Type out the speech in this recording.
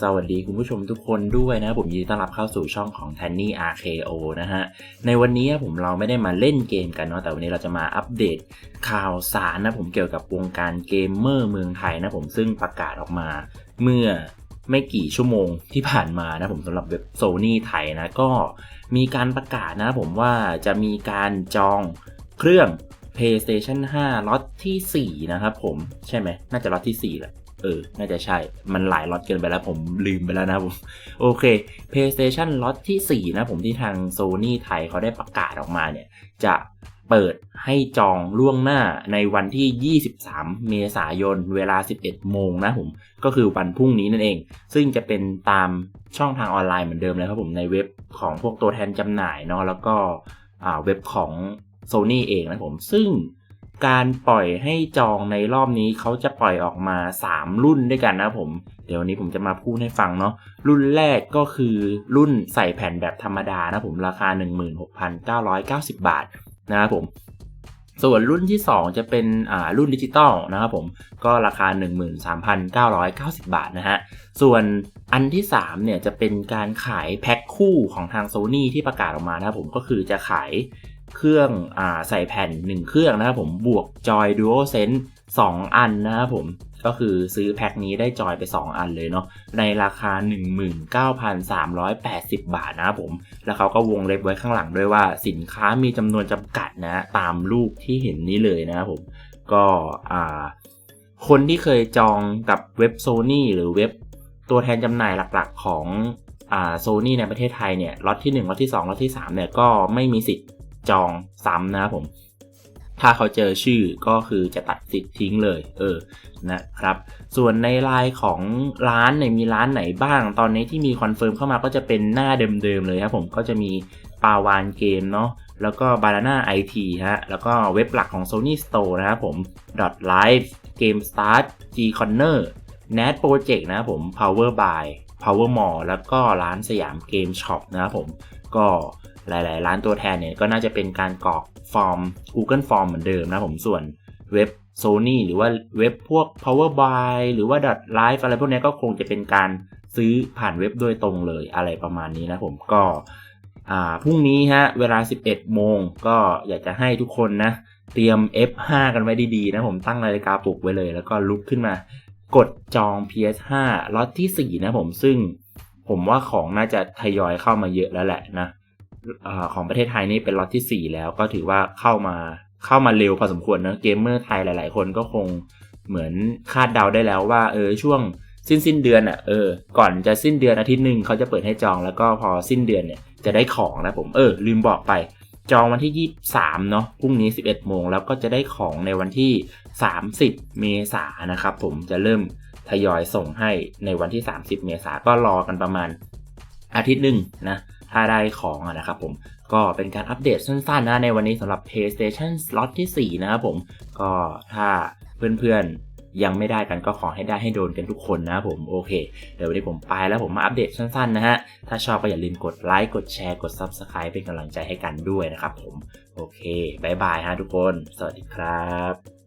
สวัสดีคุณผู้ชมทุกคนด้วยนะผมยินดีต้อนรับเข้าสู่ช่องของ t a n n y RKO นะฮะ ในวันนี้ผมเราไม่ได้มาเล่นเกมกันเนาะแต่วันนี้เราจะมาอัปเดตข่าวสารนะผมเกี่ยวกับวงการเกมเมอร์เมืองไทยนะผมซึ่งประกาศออกมาเมื่อไม่กี่ชั่วโมงที่ผ่านมานะผมสำหรับเว็บโซนี่ไทยนะก็มีการประกาศนะผมว่าจะมีการจองเครื่อง PlayStation 5ล็อตที่ 4 นะครับผมใช่ไหมน่าจะล็อตที่4แหละ เออ น่าจะใช่ มันหลายล็อตเกินไปแล้วผมลืมไปแล้วนะผม โอเค PlayStation ล็อตที่ 4 นะผมที่ทาง Sony ไทยเขาได้ประกาศออกมาเนี่ย จะเปิดให้จองล่วงหน้าในวันที่ 23 เมษายน เวลา 11 โมงนะผม ก็คือวันพรุ่งนี้นั่นเอง ซึ่งจะเป็นตามช่องทางออนไลน์เหมือนเดิมเลยครับผมในเว็บของพวกตัวแทนจำหน่ายเนาะแล้วก็เว็บของ Sony เองนะผม ซึ่ง การปล่อยให้จองในรอบนี้เขาจะปล่อยออกมา 3 รุ่นด้วยกันนะผม เดี๋ยววันนี้ผมจะมาพูดให้ฟังเนาะรุ่นแรกก็คือรุ่นใส่แผ่นแบบธรรมดานะผมราคา 16,990 บาทนะครับผมส่วนรุ่นที่ 2 จะเป็นอ่ารุ่นดิจิตอลนะครับผมก็ราคา 13,990 บาทนะฮะส่วนอันที่3เนี่ยจะเป็นการขายแพ็คคู่ของทาง Sony ที่ประกาศออกมานะครับผมก็คือจะขาย เครื่องอ่าใส่แผ่น 1 เครื่องนะครับผมบวกจอย DualSense 2 อันนะครับผมก็คือซื้อแพ็คนี้ได้จอยไป 2 อันเลยเนาะในราคา 19,380 บาทนะครับผม แล้วเขาก็วงเล็บไว้ข้างหลังด้วยว่าสินค้ามีจำนวนจำกัดนะตามรูปที่เห็นนี้เลยนะครับผม ก็อ่าคนที่เคยจองกับเว็บ Sony หรือเว็บตัวแทนจำหน่ายหลักๆของโซนี่ในประเทศไทยเนี่ยล็อตที่1ล็อตที่2ล็อตที่3เนี่ยก็ไม่มีสิทธิ์ จองซ้ำนะครับผม ถ้าเขาเจอชื่อก็คือจะตัดสิทธิ์ทิ้งเลย เออนะครับ ส่วนในลน์ของร้านเนี่ยมีร้านไหนบ้าง ตอนนี้ที่มีคอนเฟิร์มเข้ามาก็จะเป็นหน้าเดิมๆเลยครับผมก็จะมีปาวานเกมเนาะแล้วก็ Banana IT ฮะ แล้วก็เว็บหลักของ Sony Store นะครับผม .live Game Start G Corner Nat Project นะครับผม Power by Power Mall แล้วก็ร้านสยามเกมช็อปนะครับผมก็หลาย ๆ ร้านตัวแทนเนี่ยก็น่าจะเป็นการกรอกฟอร์ม Google Form เหมือนเดิมนะผมส่วนเว็บ Sony หรือว่าเว็บพวก Power by หรือว่า .live อะไรพวกนี้ก็คงจะเป็นการซื้อผ่านเว็บโดยตรงเลยอะไรประมาณนี้นะผมก็พรุ่งนี้ฮะเวลา 11 โมงก็อยากจะให้ทุกคนนะเตรียม F5 กันไว้ดี ๆ นะผมตั้งนาฬิกาปลุกไว้เลย แล้วก็ลุกขึ้นมา กดจอง PS5 ล็อตที่ 4 นะผมซึ่งผมว่าของน่าจะทยอยเข้ามาเยอะแล้วแหละนะของประเทศไทยนี่เป็นล็อตที่ 4 แล้วก็ถือว่าเข้ามาเข้ามาเร็วพอสมควรนะเกมเมอร์ไทยหลาย ๆ คนก็คงเหมือนคาดเดาได้แล้วว่าเออช่วงสิ้นสิ้นเดือนอะเออก่อนจะสิ้นเดือนอาทิตย์หนึ่งเขาจะเปิดให้จองแล้วก็พอสิ้นเดือนเนี่ยจะได้ของนะผมเออลืมบอกไป จองวันที่ 23 เนาะพรุ่งนี้ 11 โมง แล้วก็จะได้ของในวันที่ 30 เมษายนนะครับ ผมจะเริ่มทยอยส่งให้ในวันที่ 30 เมษายนก็รอกันประมาณอาทิตย์หนึ่งนะ ถ้าได้ของนะครับผม ก็เป็นการอัปเดตสั้นๆนะในวันนี้สำหรับ PlayStation Slot ที่ 4 นะครับผม ก็ถ้าเพื่อนๆ ยังไม่ได้กันก็ขอให้ได้ให้โดนกันทุกคนนะผมโอเค เดี๋ยววันนี้ผมไปแล้วผมมาอัปเดตสั้นๆนะฮะ ถ้าชอบก็อย่าลืมกดไลค์กดแชร์กด Subscribe เป็นกำลังใจให้กันด้วยนะครับผม โอเคบายบายฮะทุกคน สวัสดีครับ